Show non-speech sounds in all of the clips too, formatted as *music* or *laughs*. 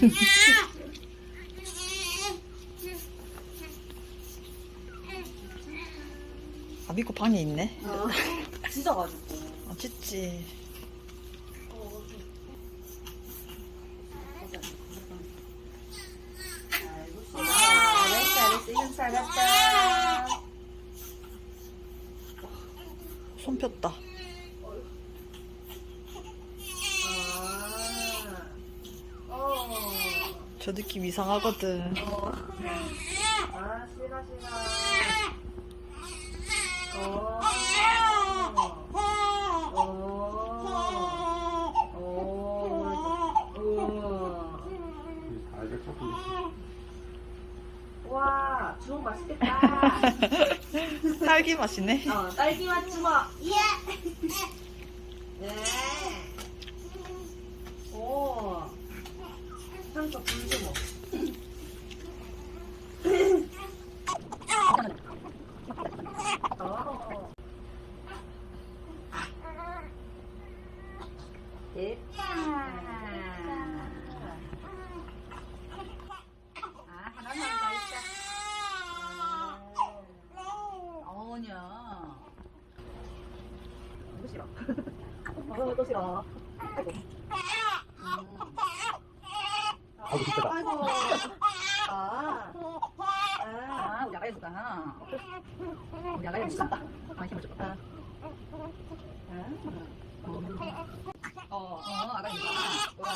*laughs* 아, 믿고 방에 있네. 어, 짖어가지고. 아, 찢지. 이건 잘했다. 손 폈다. 아, 어. 저 느낌 이상하거든. 어. 아, 싫어, 싫어. 어. 어. 어. 와, 주먹 맛있겠다. *laughs* 딸기 맛이네. 어, 딸기 맛 주먹. 예. 네. 오. 한쪽 불주먹. 어. 됐다. 아, 하나만 더 있자. 어머냐. 또 싫어. 어, 또 싫어. 아이고. 아이고 진짜다. 아이고. 아. 아, 우리 아가 해줄까? 우리 아가 해줄까? 아, 힘을 줘. 아. 어, 어, 아가 해줄까?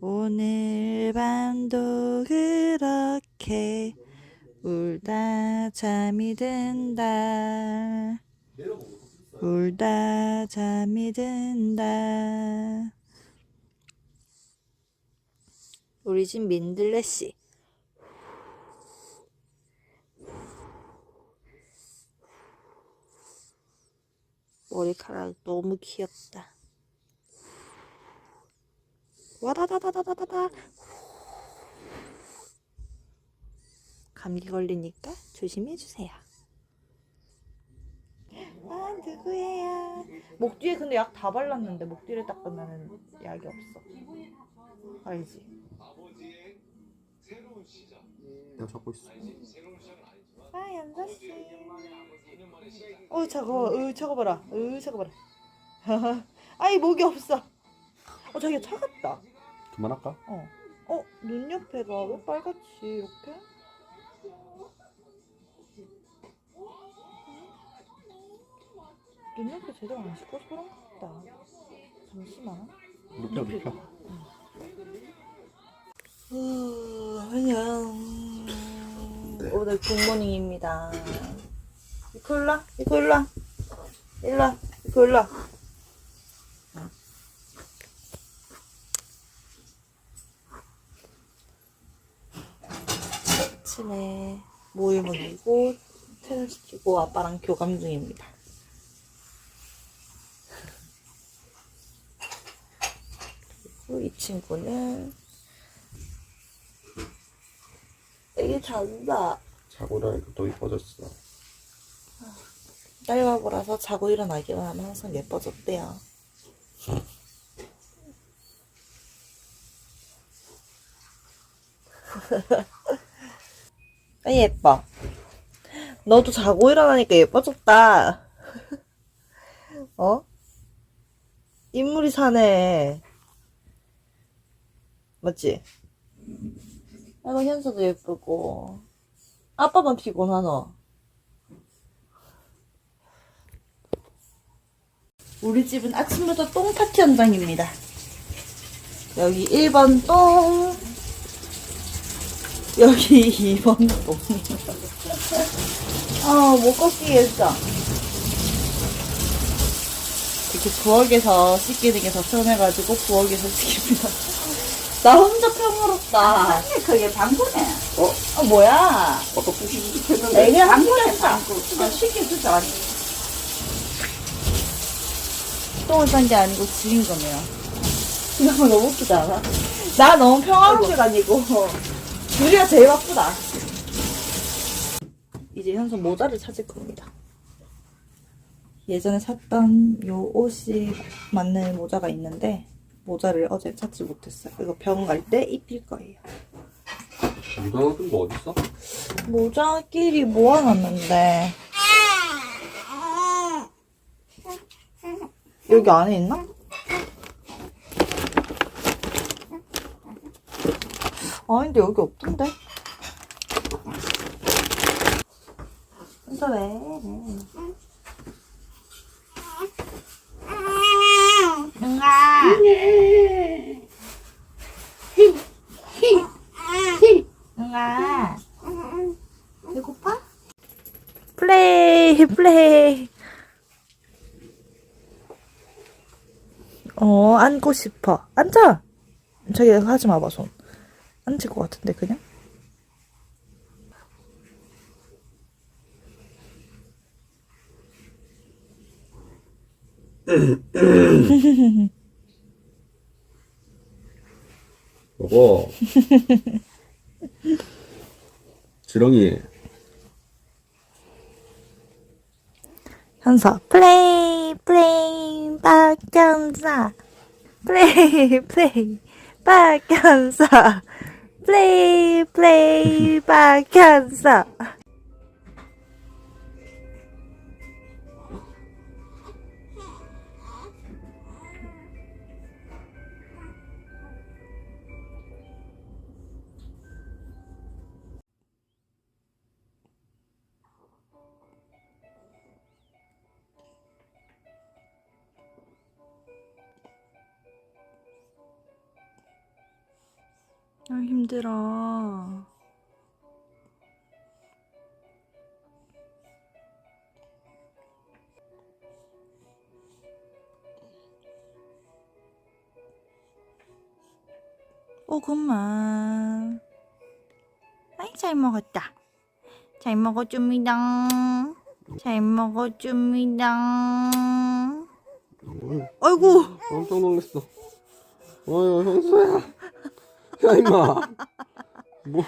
오늘 밤도 그렇게 울다 잠이 든다. 울다 잠이 든다. 우리 집 민들레 씨. 머리카락 너무 귀엽다. 와다다다다다다. 감기 걸리니까 조심해 주세요. 아 누구예요? 목 뒤에 근데 약 다 발랐는데 목 뒤를 닦으면 약이 없어. 알지? 내가 잡고 있어. 아 연자 씨. 어 저거, 으 저거 봐라, 으 저거 봐라. *laughs* 아이 목이 없어. 어 자기가 차갑다. 그만할까? 어. 어, 눈 옆에가 왜 빨갛지, 이렇게? 눈 옆에 제대로 안 그런 것 같다. 잠시만. 눕혀 눕혀. 어, 안녕. 네. 오늘 굿모닝입니다. 이거 일로 와, 이거 일로 와. 일로 와, 이거 일로 와. 아침에 모유 먹이고 퇴근시키고 아빠랑 교감 중입니다. 그리고 이 친구는 애기 잔다. 자고 나니까 더 이뻐졌어. 딸바보라서 자고 일어나기만 하면 항상 예뻐졌대요. *laughs* 아, 예뻐. 너도 자고 일어나니까 예뻐졌다. *laughs* 어? 인물이 사네. 맞지? 아이고, 현서도 예쁘고. 아빠만 피곤하노. 우리 집은 아침부터 똥 파티 현장입니다. 여기 1번 똥, 여기 *laughs* 2번 똥. 아, 못 걷기겠어. 이렇게 부엌에서 씻기는 게 더 편해가지고 부엌에서 씻깁니다. 나 혼자 평화롭다. 그게 방구네. 어? 아, 뭐야. 어떻게 애기 한 방구네, 번에 다 방구. 그냥 쉽게 주자. 똥을 싼 게 아니고 지린 거네요. *laughs* 너무 너무 웃기지 않아? 나 너무 평화롭게 다니고 둘이가 제일 바쁘다. 이제 현서 모자를 찾을 겁니다. 예전에 샀던 요 옷이 맞는 모자가 있는데 모자를 어제 찾지 못했어요. 이거 병갈때 입힐 거예요. 묻어놓은 거 어딨어? 모자끼리 모아놨는데 여기 안에 있나? 아닌데 여기 없던데? 근데 왜? 응아 응아 배고파? 플레이 플레이. 어 앉고 싶어. 앉아! 저기 하지 마봐 손. 앉을 것 같은데 그냥? *laughs* 여보. *laughs* 지렁이. 현서. 플레이 플레이 박현사. 플레이 플레이 박현사. 플레이 플레이 박현사 힘들어. 오구만 아이 잘 먹었다. 잘 먹어줍니다. 잘 먹어줍니다. 아이고. 깜짝 놀랐어. 어휴, 현수야. 야, 임마. 뭐.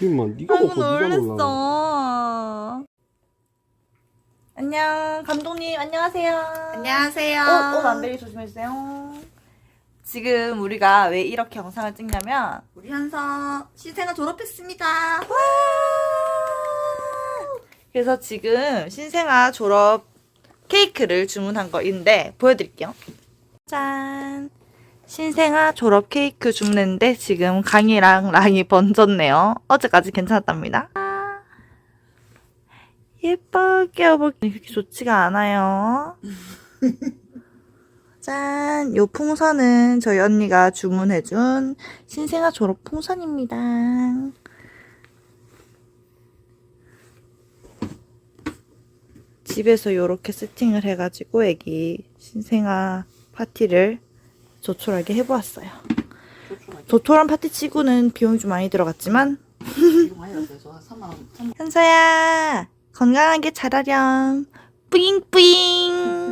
임마, 니가 아이고 먹고 놀라. 놀랬어. 안녕 감독님 안녕하세요. 안녕하세요. 옷안 베리 조심해주세요. 지금 우리가 왜 이렇게 영상을 찍냐면 우리 현서 신생아 졸업했습니다. 그래서 지금 신생아 졸업 케이크를 주문한 거인데 보여드릴게요. 짠. 신생아 졸업 케이크 주문했는데 지금 강이랑 랑이 번졌네요. 어제까지 괜찮았답니다. 예뻐 끼워볼게 그렇게 좋지가 않아요. *laughs* 짠. 요 풍선은 저희 언니가 주문해준 신생아 졸업 풍선입니다. 집에서 요렇게 세팅을 해가지고 애기 신생아 파티를 조촐하게 해보았어요. 조촐한 파티 치고는 비용이 좀 많이 들어갔지만 이거 많이 났어요. 저 3만 원. 3만 현서야 건강하게 자라렴 뿌잉뿌잉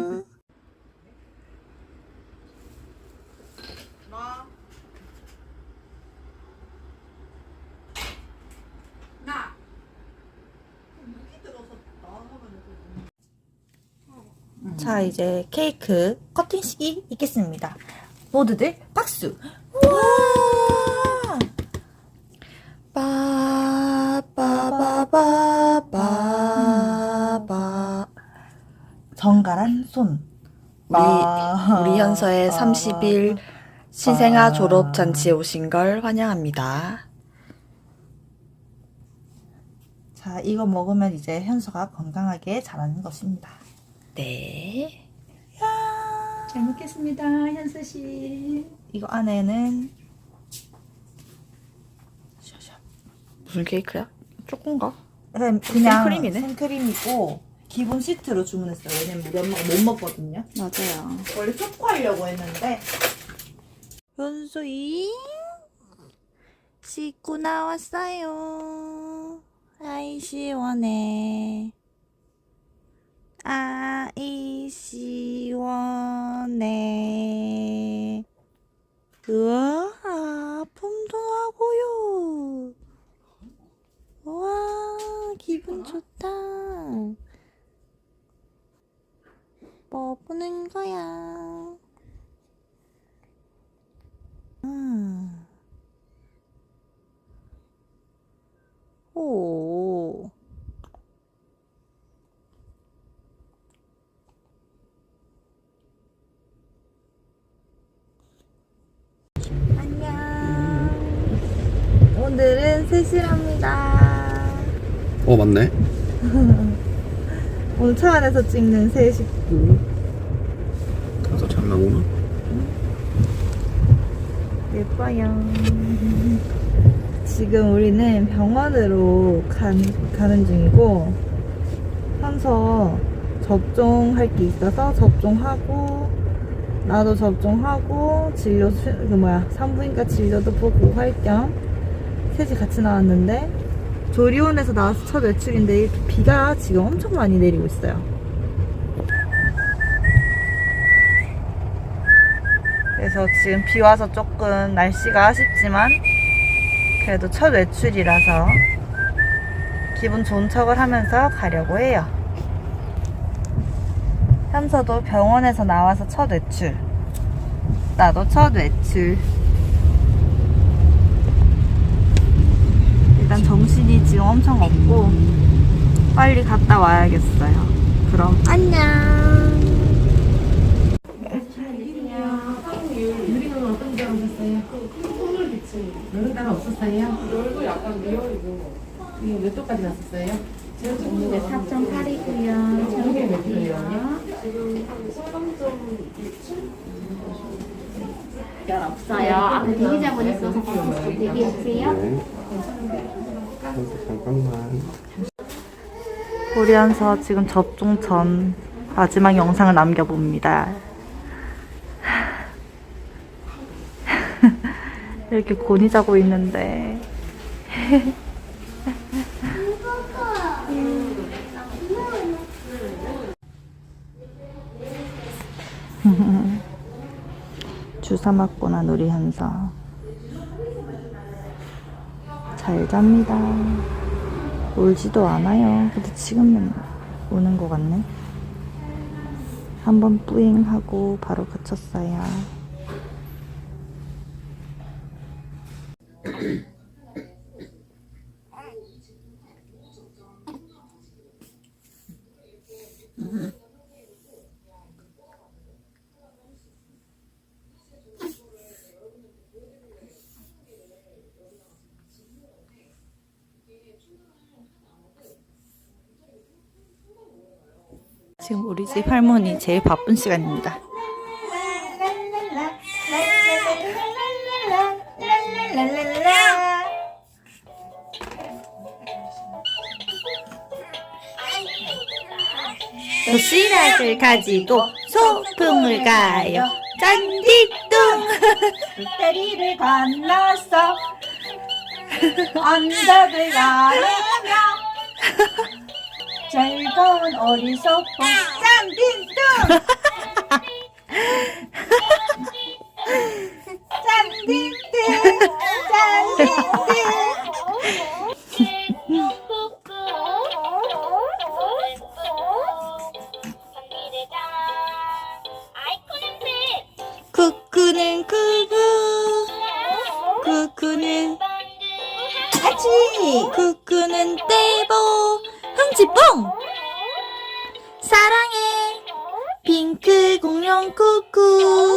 자 이제 케이크 커팅식이 있겠습니다. 모두들 박수! 우와! 빠빠바바바바 정갈한 손. 우리, 우리 현서의 30일 신생아 졸업 잔치에 오신 걸 환영합니다. 자 이거 먹으면 이제 현서가 건강하게 자라는 것입니다 네. 잘 먹겠습니다, 현서 씨. 이거 안에는 무슨 케이크야? 초코인가? 그냥 그냥 생크림이네. 생크림이고 기본 시트로 주문했어요 왜냐면 우리 엄마가 못 먹거든요 맞아요. 원래 초코 하려고 했는데 현수이 씻고 나왔어요 아이 시원해 아이 시원해 우와 폼도 하고요 귀여워 기분 좋다. 뭐 보는 거야? 음. 오. 안녕. 세실합니다. 어 맞네 *laughs* 오늘 차 안에서 찍는 새 식구. 가서 잘 나오나? 예뻐요. 지금 우리는 병원으로 간, 가는 중이고, 현서 접종할 게 있어서 접종하고, 나도 접종하고, 진료, 수- 그 뭐야, 산부인과 진료도 보고 할 겸, 셋이 같이 나왔는데, 조리원에서 나와서 첫 외출인데, 비가 지금 엄청 많이 내리고 있어요. 그래서 지금 비 와서 조금 날씨가 아쉽지만 그래도 첫 외출이라서 기분 좋은 척을 하면서 가려고 해요. 현서도 병원에서 나와서 첫 외출. 나도 첫 외출. 일단 정신이 지금 엄청 없고 빨리 갔다 와야겠어요. 그럼 안녕. 따라 없었어요? 열도 약간. 이게 몇 도까지 났었어요? 오늘 4.8이고요. 이게 몇 킬로예요? 열 없어요. 앞에 대기자분 있어서 대기해주세요. 네 잠깐만 우리 한서 지금 접종 전 마지막 영상을 남겨봅니다. *laughs* 이렇게 곤히 자고 있는데. *laughs* 주사 우리 한서. 잘 잡니다. 울지도 않아요. 근데 지금은 우는 것 같네. 한번 뿌잉하고 바로 그쳤어요. 지금 우리 집 할머니 제일 바쁜 시간입니다. 도시락을 가지고 소풍을 가요. 짠디뚱. 배리를 건너서 언덕을 가르 며 즐거운 오리 소풍 짠딩뚱 짠딩뚱 사랑해. 핑크 공룡 쿠쿠.